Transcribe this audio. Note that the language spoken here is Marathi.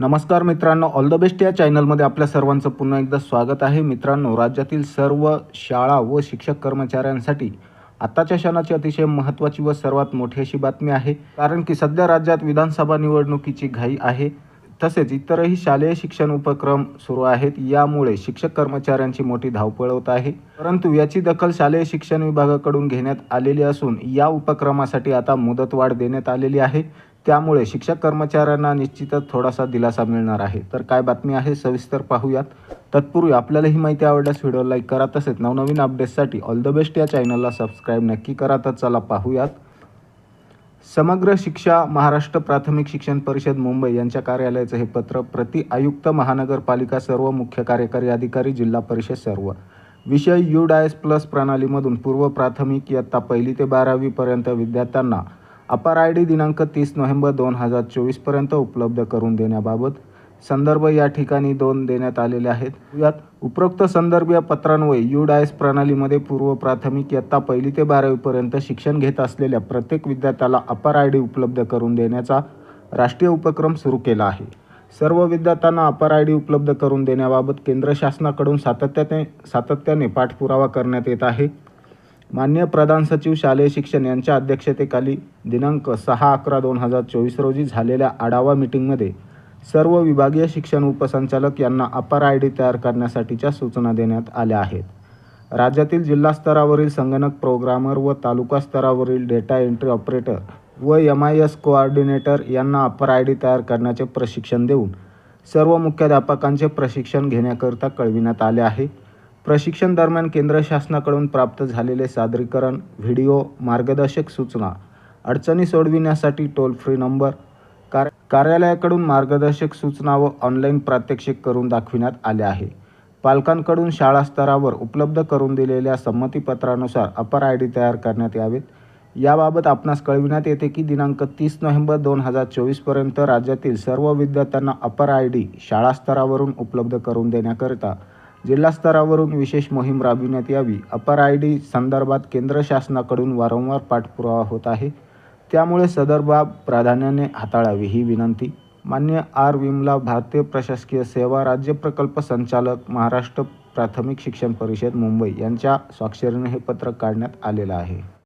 नमस्कार मित्रांनो ऑल द बेस्ट या चॅनलमध्ये आपल्या सर्वांचं पुन्हा एकदा स्वागत आहे. मित्रांनो राज्यातील सर्व शाळा व शिक्षक कर्मचाऱ्यांसाठी आत्ताच्या क्षणाची अतिशय महत्त्वाची व सर्वात मोठी अशी बातमी आहे. कारण की सध्या राज्यात विधानसभा निवडणुकीची घाई आहे. तसेच इतरही शालेय शिक्षण उपक्रम सुरू आहेत. यामुळे शिक्षक कर्मचाऱ्यांची मोठी धावपळ होत आहे. परंतु याची दखल शालेय शिक्षण विभागाकडून घेण्यात आलेली असून या उपक्रमासाठी आता मुदतवाढ देण्यात आलेली आहे. त्यामुळे शिक्षक कर्मचाऱ्यांना निश्चितच थोडासा दिलासा मिळणार आहे. तर काय बातमी आहे? सविस्तर पाहूयात. तत्पूर्वी आपल्याला ही माहिती आवडल्यास व्हिडिओ लाईक करा तसेच नवनवीन अपडेट्ससाठी ऑल द बेस्ट या चॅनलला सबस्क्राईब नक्की करा. तर चला पाहूयात. समग्र शिक्षा महाराष्ट्र प्राथमिक शिक्षण परिषद मुंबई यांच्या कार्यालयाचं हे पत्र प्रति आयुक्त महानगरपालिका सर्व मुख्य कार्यकारी अधिकारी जिल्हा परिषद सर्व. विषय यू डायस प्लस प्रणालीमधून पूर्व प्राथमिक इयत्ता पहिली ते बारावीपर्यंत विद्यार्थ्यांना अपार आय डी दिनांक तीस नोव्हेंबर दोन हजार चोवीसपर्यंत उपलब्ध करून देण्याबाबत संदर्भ या ठिकाणी दोन देण्यात आलेले आहेत. यात उपरोक्त संदर्भीय पत्रांवर यू डायस प्रणालीमध्ये पूर्व प्राथमिक इयत्ता पहिली ते बारावीपर्यंत शिक्षण घेत असलेल्या प्रत्येक विद्यार्थ्याला अपार आय डी उपलब्ध करून देण्याचा राष्ट्रीय उपक्रम सुरू केला आहे. सर्व विद्यार्थ्यांना अपार आय डी उपलब्ध करून देण्याबाबत केंद्र शासनाकडून सातत्याने सातत्याने पाठपुरावा करण्यात येत आहे. मान्य प्रधान सचिव शालेय शिक्षण यांच्या अध्यक्षतेखाली दिनांक सहा अकरा दोन हजार चोवीस रोजी झालेल्या आढावा मिटिंगमध्ये सर्व विभागीय शिक्षण उपसंचालक यांना अपार आय डी तयार करण्यासाठीच्या सूचना देण्यात आल्या आहेत. राज्यातील जिल्हा स्तरावरील संगणक प्रोग्रामर व तालुका स्तरावरील डेटा एंट्री ऑपरेटर व एम आय एस कोऑर्डिनेटर यांना अपर आय डी तयार करण्याचे प्रशिक्षण देऊन सर्व मुख्याध्यापकांचे प्रशिक्षण घेण्याकरिता कळविण्यात आले आहे. प्रशिक्षण दरम्यान केंद्र शासनाकडून प्राप्त झालेले सादरीकरण व्हिडिओ मार्गदर्शक सूचना अडचणी सोडविण्यासाठी टोल फ्री नंबर कार कार्यालयाकडून मार्गदर्शक सूचना व ऑनलाईन प्रात्यक्षिक करून दाखविण्यात आले आहे. पालकांकडून शाळा स्तरावर उपलब्ध करून दिलेल्या संमतीपत्रानुसार अपर आय डी तयार करण्यात यावेत. याबाबत आपणास कळविण्यात येते की दिनांक तीस नोव्हेंबर दोन हजार चोवीसपर्यंत राज्यातील सर्व विद्यार्थ्यांना अपर आय डी शाळा स्तरावरून उपलब्ध करून देण्याकरिता जिल्हा स्तरावरून विशेष मोहीम राबविण्यात यावी. अपर आय डी संदर्भात केंद्र शासनाकडून वारंवार पाठपुरावा होत आहे. त्यामुळे सदर बाब प्राधान्याने हाताळावी ही विनंती. मान्य आर. विमला भारतीय प्रशासकीय सेवा राज्य प्रकल्प संचालक महाराष्ट्र प्राथमिक शिक्षण परिषद मुंबई यांच्या स्वाक्षरीने हे पत्र काढण्यात आलेलं आहे.